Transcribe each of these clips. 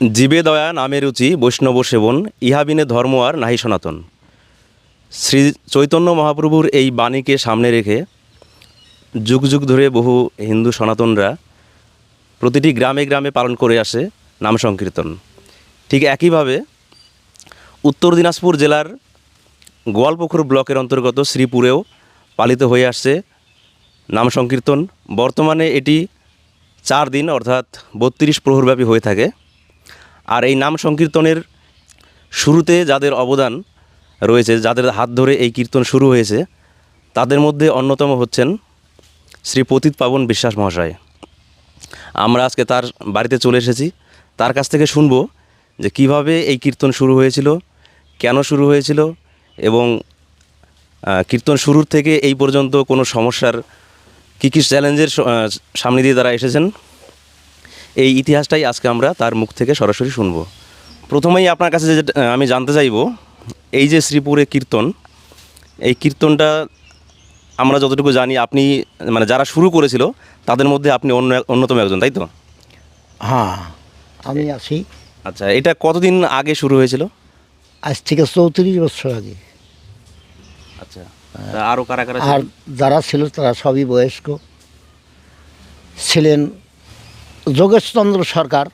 জীবে দয়া নামে রুচি, বৈষ্ণব সেবন ইহাবিনে ধর্ম আর নাহি সনাতন। শ্রী চৈতন্য মহাপ্রভুর এই বাণীকে সামনে রেখে যুগ যুগ ধরে বহু হিন্দু সনাতনরা প্রতিটি গ্রামে গ্রামে পালন করে আসে নাম সংকীর্তন। ঠিক একইভাবে উত্তর দিনাজপুর জেলার গোয়ালপুকুর ব্লকের অন্তর্গত শ্রীপুরেও পালিত হয়ে আসছে নাম সংকীর্তন। বর্তমানে এটি চার দিন, অর্থাৎ বত্রিশ প্রহরব্যাপী হয়ে থাকে। আর এই নাম সংকীর্তনের শুরুতে যাদের অবদান রয়েছে, যাদের হাত ধরে এই কীর্তন শুরু হয়েছে, তাদের মধ্যে অন্যতম হচ্ছেন শ্রী পতিত পাবন বিশ্বাস মহাশয়। আমরা আজকে তার বাড়িতে চলে এসেছি। তার কাছ থেকে শুনব যে কীভাবে এই কীর্তন শুরু হয়েছিল, কেন শুরু হয়েছিল এবং কীর্তন শুরুর থেকে এই পর্যন্ত কোনো সমস্যার, কী কী চ্যালেঞ্জের সামনে দিয়ে তারা এসেছেন। এই ইতিহাসটাই আজকে আমরা তার মুখ থেকে সরাসরি শুনব। প্রথমেই আপনার কাছে যে আমি জানতে চাইব এই যে শ্রীপুরে কীর্তন এই কীর্তনটা আমরা যতটুকু জানি আপনি মানে যারা শুরু করেছিল তাদের মধ্যে আপনি অন্য অন্যতম একজন তাই তো? হ্যাঁ আমি আছি। আচ্ছা এটা কতদিন আগে শুরু হয়েছিল? আজ থেকে চৌত্রিশ বছর আগে। আচ্ছা আরও কারা কারা আর যারা ছিল তারা সবই বয়স্ক। ছিলেন যোগেশচন্দ্র সরকার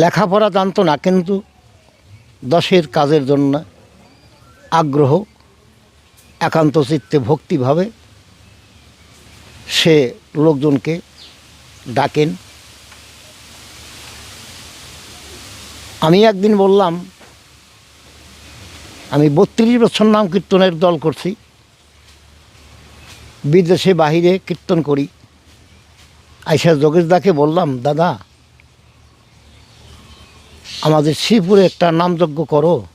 লেখাপড়া জানতো না, কিন্তু দশের কাজের জন্য আগ্রহ, একান্ত চিত্তে ভক্তিভাবে সে লোকজনকে ডাকেন। আমি একদিন বললাম, আমি বত্রিশ বছর নাম কীর্তনের দল করছি। বিদেশে বাহিরে কীর্তন করি। আইসা যোগেশদাকে বললাম, দাদা, আমাদের শ্রীপুরে একটা নামযজ্ঞ করো।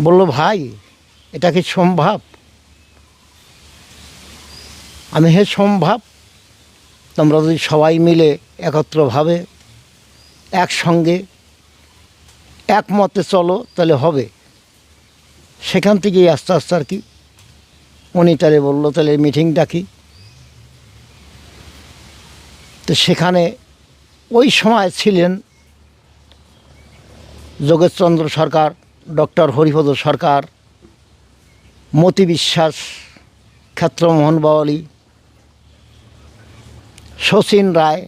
বলল, ভাই, এটা কি সম্ভব? আমি হে সম্ভব। তোমরা যদি সবাই মিলে একত্রভাবে একসঙ্গে একমতে চলো, তাহলে হবে। সেখান থেকেই আস্তে আস্তে আর কি উনি তাহলে বলল, তাহলে মিটিং ডাকি। তো সেখানে ওই সময় ছিলেন যোগেশচন্দ্র সরকার, ডক্টর হরিপদ সরকার, মতি বিশ্বাস, ক্ষেত্রমোহন বাওয়ালি, শচীন রায়,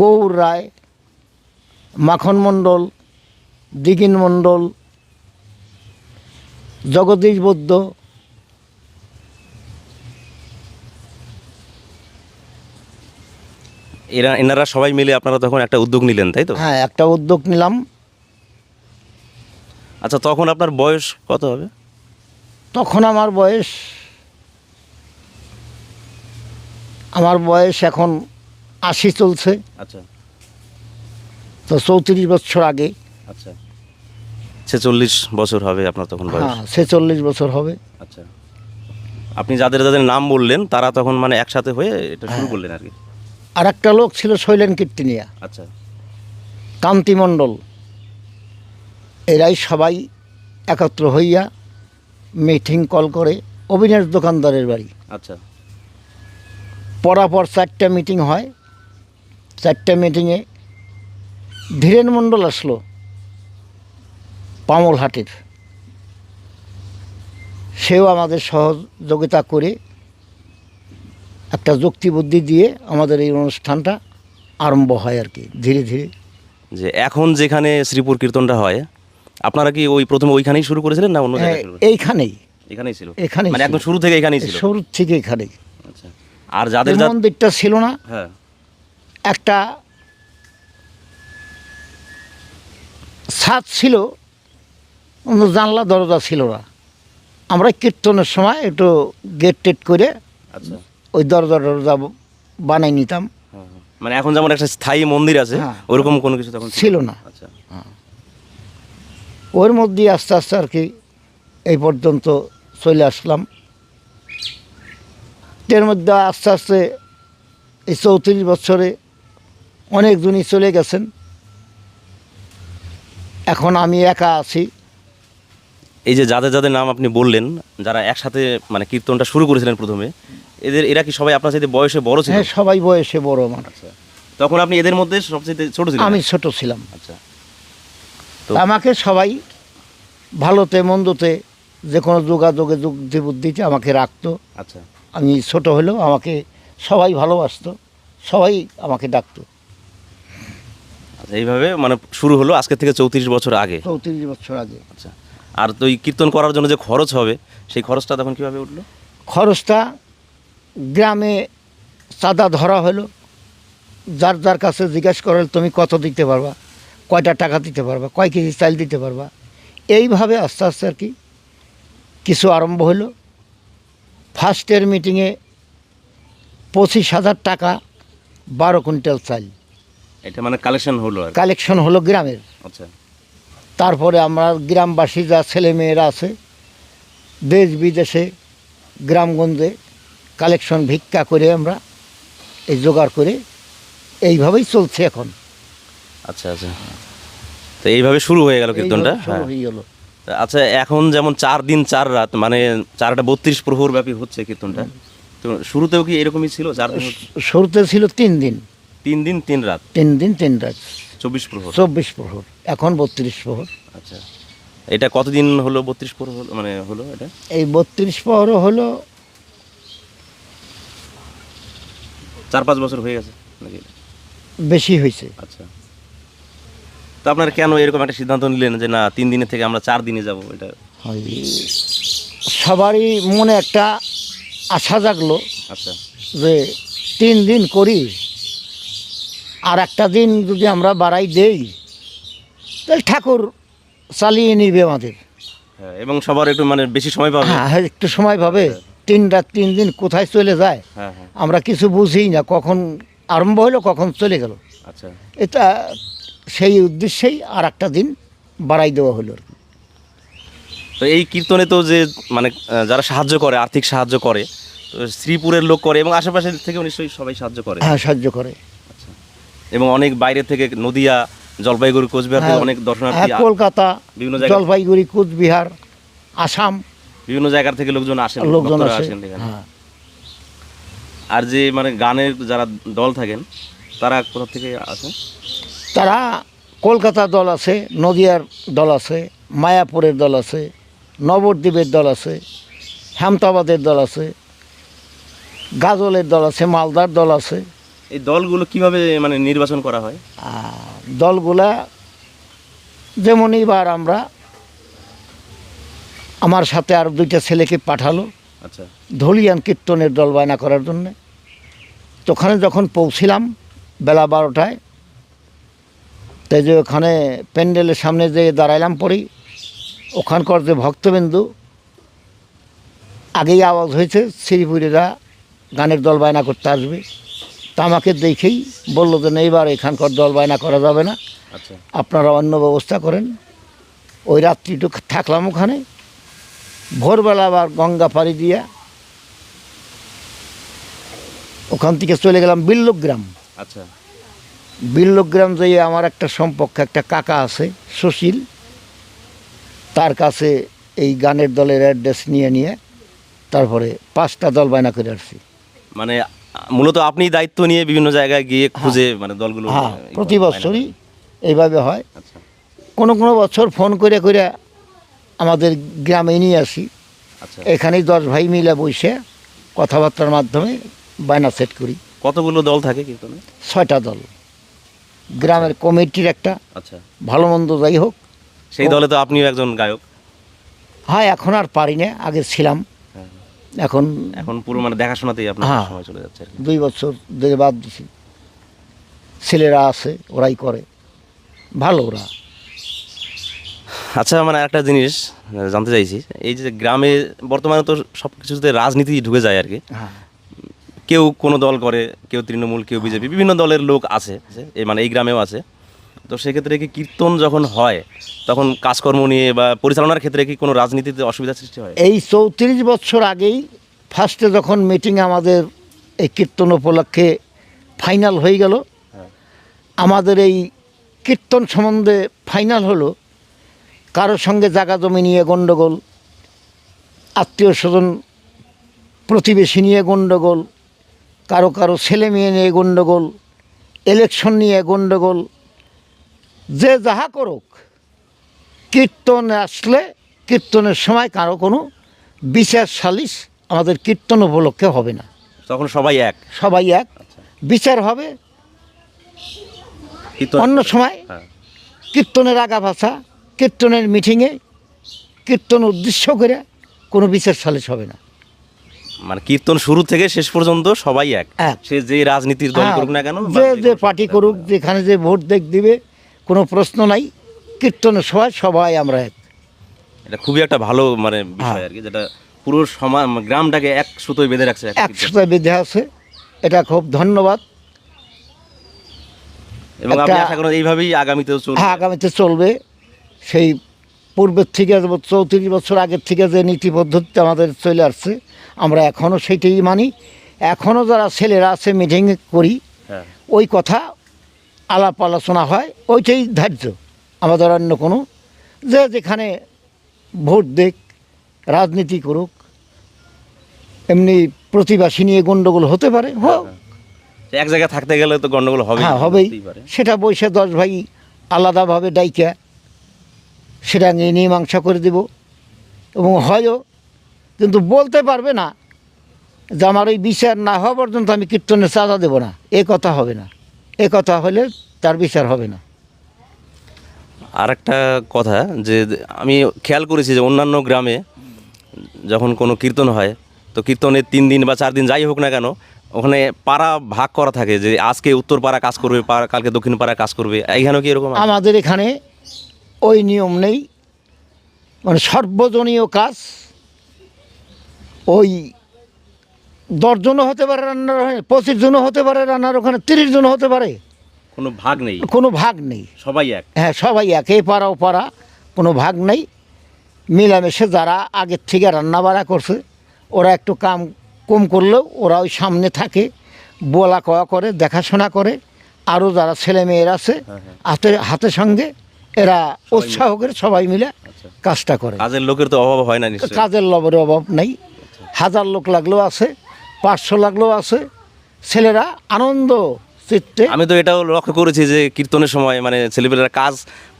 গৌর রায়, মাখন মণ্ডল, দিগিন মণ্ডল জগদীশ বৌদ্ধ এরা এনারা সবাই মিলে আপনারা তখন একটা উদ্যোগ নিলেন তাই তো? হ্যাঁ একটা উদ্যোগ নিলাম। আচ্ছা তখন আপনার বয়স কত হবে? তখন আমার বয়স আমার বয়স এখন আশি চলছে। আচ্ছা। তো চৌত্রিশ বছর আগে। আচ্ছা। ছেচল্লিশ বছর হবে আপনার তখন বয়স। হ্যাঁ ছেচল্লিশ বছর হবে। আচ্ছা। আপনি যাদের যাদের নাম বললেন তারা তখন মানে একসাথে হয়ে এটা শুরু করলেন আর কি? আর একটা লোক ছিল শৈলেন কীর্তিনিয়া। আচ্ছা। কান্তি মণ্ডল। এরাই সবাই একত্র হইয়া মিটিং কল করে অবিনাশ দোকানদারের বাড়ি। আচ্ছা। পরাপর চারটা মিটিং হয়। চারটা মিটিংয়ে ধীরেন মণ্ডল আসলো। পামলহাটের সেও আমাদের সহযোগিতা করে একটা যুক্তিবুদ্ধি দিয়ে আমাদের এই অনুষ্ঠানটা আরম্ভ হয় আর কি ধীরে ধীরে। যে এখন যেখানে শ্রীপুর কীর্তনটা হয় আপনারা কি ওই প্রথমে ওইখানেই শুরু করেছিলেন না অন্য করেছিলেন? এইখানেই। এখানেই ছিল? এখানেই মানে। একদম শুরু থেকে এখানেই ছিল? শুরু থেকে এখানেই। আচ্ছা। আর যাদের মন্দিরটা ছিল না হ্যাঁ। একটা ছাদ ছিল জানলা দরজা ছিল না। আমরা কীর্তনের সময় একটু গেট টেট করে আচ্ছা। ওই দরজা দরজা বানাই নিতাম। হ্যাঁ, হ্যাঁ। মানে এখন যেমন একটা স্থায়ী মন্দির আছে হ্যাঁ। ওরকম কোনো কিছু তখন ছিল না? আচ্ছা। ওর মধ্যে আস্তে আস্তে আর কি এই পর্যন্ত চলে আসলাম। এর মধ্যে আস্তে আস্তে এই চৌত্রিশ বছরে অনেকজনই চলে গেছেন। এখন আমি একা আছি। এই যে যাদের যাদের নাম আপনি বললেন যারা একসাথে মানে কীর্তনটা শুরু করেছিলেন প্রথমে এদের এরা কি সবাই আপনার সাথে বয়সে বড় ছিল? হ্যাঁ সবাই বয়সে বড় আমার। আচ্ছা। তখন আপনি এদের মধ্যে সবচেয়ে ছোট ছিলেন? আমি ছোট ছিলাম। আচ্ছা। তো আমাকে সবাই ভালোতে মন্দতে যে কোনো যোগাযোগে যুক্তি বুদ্ধিতে আমাকে রাখতো। আচ্ছা। আমি ছোট হলেও আমাকে সবাই ভালোবাসতো সবাই আমাকে ডাকতো। আচ্ছা এইভাবে মানে শুরু হলো আজকে থেকে চৌত্রিশ বছর আগে। চৌত্রিশ বছর আগে। আচ্ছা। আর তো এই কীর্তন করার জন্য যে খরচ হবে সেই খরচটা তখন কীভাবে উঠল? খরচটা গ্রামে চাঁদা ধরা হলো। যার যার কাছে জিজ্ঞাসা করে তুমি কত দিতে পারবা? কয়টা টাকা দিতে পারবা? কয় কেজি চাল দিতে পারবা? এইভাবে আস্তে আস্তে আর কি কিছু আরম্ভ হলো। ফার্স্টের মিটিংয়ে পঁচিশ হাজার টাকা বারো কুইন্টাল চাল। এটা মানে কালেকশন হলো কালেকশন হলো গ্রামের। আচ্ছা। তারপরে আমরা গ্রামবাসী যা ছেলে মেয়েরা আছে দেশ বিদেশে গ্রামগঞ্জে কালেকশন ভিক্ষা করে আমরা এই জোগাড় করে এইভাবেই চলছে এখন। আচ্ছা আচ্ছা। তো এইভাবে শুরু হয়ে গেল কীর্তনটা? শুরু হ্যাঁ হয়ে। গেল আচ্ছা এখন যেমন চার দিন চার রাত মানে চারটা বত্রিশ প্রহর ব্যাপী হচ্ছে কীর্তনটা তো শুরুতেও কি এরকমই ছিল? চার দিন শুরুতে ছিল তিন দিন। তিন দিন তিন রাত। তিন দিন তিন রাত। চব্বিশ প্রহর? চব্বিশ প্রহর। এখন বত্রিশ প্রহর। আচ্ছা। এটা কতদিন হলো বত্রিশ প্রহর হলো মানে হলো এটা? এই বত্রিশ প্রহরও হলো চার পাঁচ বছর হয়ে গেছে নাকি? বেশি হয়েছে। আচ্ছা। তো আপনারা কেন এরকম একটা সিদ্ধান্ত নিলেন যে না তিন দিনের থেকে আমরা চার দিনে যাব? এটা সবারই মনে একটা আশা জাগলো আচ্ছা। যে তিন দিন করি আর একটা দিন যদি আমরা বাড়াই দেই তাহলে ঠাকুর চালিয়ে নিবে আমাদের। হ্যাঁ এবং সবার একটু মানে বেশি সময় পাবে। হ্যাঁ হ্যাঁ, একটু সময় পাবে। তিন রাত তিন দিন কোথায় চলে যায় হ্যাঁ হ্যাঁ। আমরা কিছু বুঝি না কখন আরম্ভ হলো কখন চলে গেল। আচ্ছা। এটা সেই উদ্দেশ্যেই আর একটা দিন বাড়াই দেওয়া হলো আর কি। তো এই কীর্তনে তো যে মানে যারা সাহায্য করে আর্থিক সাহায্য করে তো শ্রীপুরের লোক করে এবং আশেপাশের থেকেও নিশ্চয়ই সবাই সাহায্য করে। হ্যাঁ সাহায্য করে। এবং অনেক বাইরে থেকে নদিয়া জলপাইগুড়ি কোচবিহার থেকে হ্যাঁ, অনেক দর্শনার্থী হ্যাঁ কলকাতা বিভিন্ন জায়গা- জলপাইগুড়ি কোচবিহার আসাম। বিভিন্ন জায়গা থেকে লোকজন আসেন লোকজন আসেন হ্যাঁ। আর যে মানে গানের যারা দল থাকেন তারা কোথা থেকে আসেন? তারা কলকাতা দল আছে নদিয়ার দল আছে মায়াপুরের দল আছে নবদ্বীপের দল আছে হেমতাবাদের দল আছে গাজলের দল আছে মালদার দল আছে। এই দলগুলো কীভাবে মানে নির্বাচন করা হয়? আর দলগুলা যেমন এবার আমরা আমার সাথে আর দুইটা ছেলেকে পাঠালো। আচ্ছা। ধলিয়ান কীর্তনের দল বায়না করার জন্যে। তো ওখানে যখন পৌঁছিলাম বেলা বারোটায় তাই যে ওখানে প্যান্ডেলের সামনে যে দাঁড়াইলাম পরেই ওখানকার যে ভক্তবিন্দু আগেই আওয়াজ হয়েছে শ্রীপুরেরা গানের দল বায়না করতে আসবে। তা আমাকে দেখেই বলল যে না এইবার এখানকার দল বায়না করা যাবে না। আচ্ছা। আপনারা অন্য ব্যবস্থা করেন। ওই রাত্রিটুকু থাকলাম ওখানে। ভোরবেলা আবার গঙ্গা পাড়ি দিয়া ওখান থেকে চলে গেলাম বিল্লগ্রাম। আচ্ছা। বিল্লগ্রাম যেয়ে আমার একটা সম্পর্ক একটা কাকা আছে সুশীল। তার কাছে এই গানের দলের অ্যাড্রেস নিয়ে নিয়ে তারপরে পাঁচটা দল বায়না করে আসছি। মানে মূলত আপনি দায়িত্ব নিয়ে বিভিন্ন জায়গায় গিয়ে খুঁজে মানে দলগুলো হ্যাঁ প্রতি বছরই এইভাবে হয়। আচ্ছা। কোনো কোনো বছর ফোন করে করে আমাদের গ্রামে নিয়ে আসি। আচ্ছা। এখানেই দশ ভাই মিলে বসে কথাবার্তার মাধ্যমে বায়না সেট করি। কতগুলো দল থাকে কীর্তনে? ছয়টা দল। গ্রামের কমিটির একটা। আচ্ছা। ভালো মন্দ যাই হোক। সেই দলে তো আপনিও একজন গায়ক। হ্যাঁ এখন আর পারি না। আগে ছিলাম। হ্যাঁ। এখন এখন পুরো মানে দেখাশোনাতেই আপনার হ্যাঁ। সময় চলে যাচ্ছে দুই বছর ধরে বাদ দিছি। ছেলেরা আছে ওরাই করে। ভালো ওরা। আচ্ছা মানে একটা জিনিস জানতে চাইছি। এই যে গ্রামে বর্তমানে তো সব কিছুতে রাজনীতি ঢুকে যায় আর কি। হ্যাঁ। কেউ কোনো দল করে কেউ তৃণমূল কেউ বিজেপি বিভিন্ন দলের লোক আছে মানে এই গ্রামেও আছে। তো সেক্ষেত্রে কি কীর্তন যখন হয় তখন কাজকর্ম নিয়ে বা পরিচালনার ক্ষেত্রে কি কোনো রাজনীতিতে অসুবিধা সৃষ্টি হয় এই চৌত্রিশ বছর আগেই ফার্স্টে যখন মিটিং আমাদের এই কীর্তন উপলক্ষে ফাইনাল হয়ে গেল হ্যাঁ। আমাদের এই কীর্তন সম্বন্ধে ফাইনাল হলো কারোর সঙ্গে জায়গা জমি নিয়ে গণ্ডগোল আত্মীয় স্বজন প্রতিবেশী নিয়ে গণ্ডগোল কারও কারও ছেলে মেয়ে নিয়ে গণ্ডগোল ইলেকশন নিয়ে গণ্ডগোল যে যাহা করুক কীর্তন আসলে কীর্তনের সময় কারও কোনো বিচার সালিশ আমাদের কীর্তন উপলক্ষে হবে না। তখন সবাই এক? সবাই এক। বিচার হবে অন্য সময়। হ্যাঁ। কীর্তনের আগা ভাষা কীর্তনের মিটিংয়ে কীর্তন উদ্দেশ্য করে কোনো বিচার সালিশ হবে না। মানে কীর্তন শুরু থেকে শেষ পর্যন্ত সবাই এক। সে যে রাজনীতির দল হ্যাঁ, করুক না কেন যে যে পার্টি করুক যেখানে যে ভোট দেখ দিবে কোনো প্রশ্ন নাই কীর্তনের সময় সবাই আমরা এক। এটা খুবই একটা ভালো মানে বিষয় হ্যাঁ। আর কি যেটা পুরো সমাজ গ্রামটাকে এক সুতোয় বেঁধে রাখছে এক কীর্তন। একসাথে বেঁধে আছে এটা খুব ধন্যবাদ। এবং আপনি আশা করেন এইভাবেই আগামীতেও চলবে। হ্যাঁ আগামীতে চলবে। সেই পূর্বের থেকে চৌত্রিশ বছর আগের থেকে যে নীতি পদ্ধতি আমাদের চলে আসছে আমরা এখনও সেইটাই মানি। এখনও যারা ছেলেরা আছে মিটিং করি হ্যাঁ। ওই কথা আলাপ আলোচনা হয় ওইটাই ধার্য। আমাদের অন্য কোনো। যে যেখানে ভোট দেখ রাজনীতি করুক এমনি প্রতিবাসী নিয়ে গণ্ডগোল হতে পারে হোক এক জায়গায় থাকতে গেলে তো গণ্ডগোল হবে হ্যাঁ হবেই। সেটা বসে দশ ভাই আলাদাভাবে ডাইকা সেটা নিয়ে মীমাংসা করে দেব। এবং হয়ও কিন্তু বলতে পারবে না যে আমার ওই বিচার না হওয়া পর্যন্ত আমি কীর্তনের চাঁদা দেবো না এ কথা হবে না। এ কথা হলে তার বিচার হবে না। আর একটা কথা যে আমি খেয়াল করেছি যে অন্যান্য গ্রামে যখন কোনো কীর্তন হয় তো কীর্তনের তিন দিন বা চার দিন যাই হোক না কেন ওখানে পাড়া ভাগ করা থাকে যে আজকে উত্তর পাড়া কাজ করবে পাড়া কালকে দক্ষিণ পাড়া কাজ করবে। এইখানেও কি এরকম আমাদের এখানে ওই নিয়ম নেই। মানে সর্বজনীয় কাজ ওই দশজনও হতে পারে রান্নার ওখানে পঁচিশ জনও হতে পারে রান্নার ওখানে তিরিশ জনও হতে পারে। কোনো ভাগ নেই? কোনো ভাগ নেই। সবাই এক? হ্যাঁ সবাই এক। এই পাড়া ও পাড়া কোনো ভাগ নেই। মিলামেশে যারা আগের থেকে রান্না বাড়া করছে ওরা একটু কাম কম করলেও ওরা ওই সামনে থাকে বলা কওয়া করে দেখাশোনা করে। আরও যারা ছেলে মেয়ের আছে হাতে হাতে সঙ্গে এরা উৎসাহ করে সবাই মিলে কাজটা করে। কাজের লোকের তো অভাব হয় না কাজের লবের অভাব নেই। হাজার লোক লাগলেও আছে পাঁচশো লাগলেও আছে। ছেলেরা আনন্দ চিত্তে আমি তো এটাও লক্ষ্য করেছি যে কীর্তনের সময় মানে ছেলেপেলেরা কাজ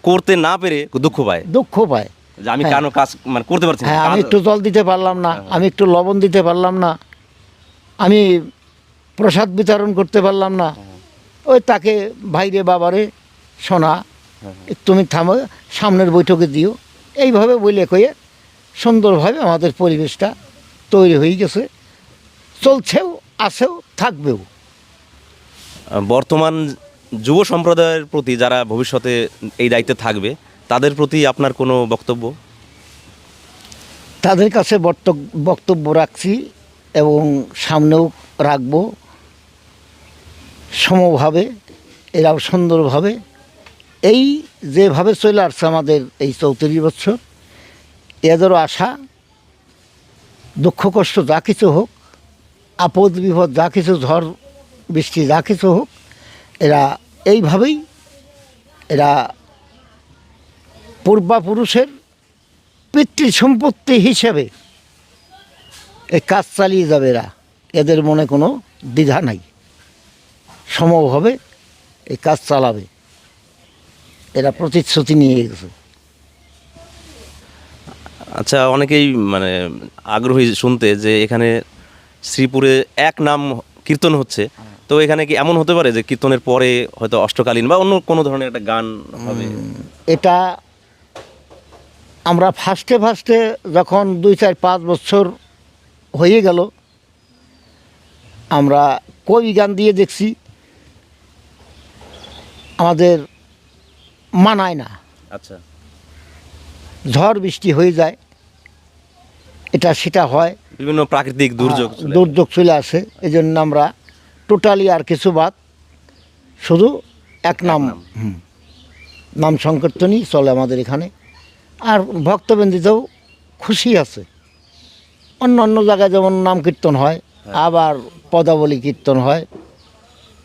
করতে না পেরে দুঃখ পায়। দুঃখ পায়। যে আমি হ্যাঁ। কেন কাজ মানে করতে পারছি হ্যাঁ আমি একটু জল দিতে পারলাম না আমি একটু লবণ দিতে পারলাম না আমি প্রসাদ বিতরণ করতে পারলাম না। ওই তাকে ভাইরে বাবারে শোনা তুমি থামো সামনের বৈঠকে দিও। এইভাবে বলে কয়ে সুন্দরভাবে আমাদের পরিবেশটা তৈরি হয়ে গেছে। চলছেও আছেও থাকবেও। বর্তমান যুব সম্প্রদায়ের প্রতি যারা ভবিষ্যতে এই দায়িত্বে থাকবে তাদের প্রতি আপনার কোনো বক্তব্য? তাদের কাছে বক্তব্য রাখছি এবং সামনেও রাখব। সমভাবে এরাও সুন্দরভাবে। এই যেভাবে চলে আসছে আমাদের এই চৌত্রিশ বছর এদেরও আশা দুঃখ কষ্ট যা কিছু হোক আপদ, বিপদ, যা কিছু ঝড়, বৃষ্টি, যা কিছু হোক, এরা এইভাবেই এরা পূর্বাপুরুষের পিতৃ সম্পত্তি হিসেবে এই কাজ চালিয়ে যাবে এরা। এদের মনে কোনো দ্বিধা নাই। সমভাবে এই কাজ চালাবে। এরা প্রতিশ্রুতি নিয়ে গেছে। আচ্ছা অনেকেই মানে আগ্রহী শুনতে যে এখানে শ্রীপুরে এক নাম কীর্তন হচ্ছে। তো এখানে কি এমন হতে পারে যে কীর্তনের পরে হয়তো অষ্টকালীন বা অন্য কোনো ধরনের একটা গান হবে? এটা আমরা ফার্স্টে ফার্স্টে যখন দুই চার পাঁচ বছর হয়ে গেল আমরা কবি গান দিয়ে দেখছি আমাদের মানায় না। আচ্ছা। ঝড় বৃষ্টি হয়ে যায় এটা সেটা হয়। বিভিন্ন প্রাকৃতিক দুর্যোগ হ্যাঁ। দুর্যোগ চলে আসে। এই জন্য আমরা টোটালি আর কিছু বাদ শুধু এক নাম নাম। হুম, নাম সংকীর্তনই চলে আমাদের এখানে। আর ভক্তবৃন্দিতেও খুশি আছে। অন্য অন্য জায়গায় যেমন নাম কীর্তন হয় আবার পদাবলী কীর্তন হয়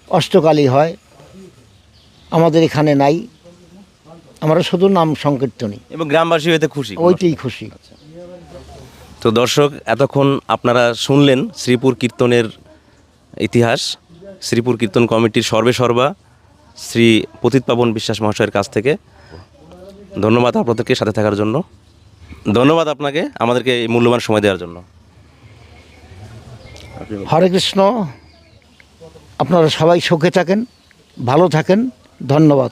অষ্টকালী হয় আমাদের এখানে নাই। আমরা শুধু নাম সংকীর্তনই। এবং গ্রামবাসী হইতে খুশি ওইটাই খুশি। তো দর্শক, এতক্ষণ আপনারা শুনলেন শ্রীপুর কীর্তনের ইতিহাস, শ্রীপুর কীর্তন কমিটির সর্বেসর্বা শ্রী পতিত পাবন বিশ্বাস মহাশয়ের কাছ থেকে। ধন্যবাদ আপনাদেরকে সাথে থাকার জন্য। ধন্যবাদ আপনাকে আমাদেরকে এই মূল্যবান সময় দেওয়ার জন্য। হরে কৃষ্ণ। আপনারা সবাই সুখে থাকেন, ভালো থাকেন। ধন্যবাদ।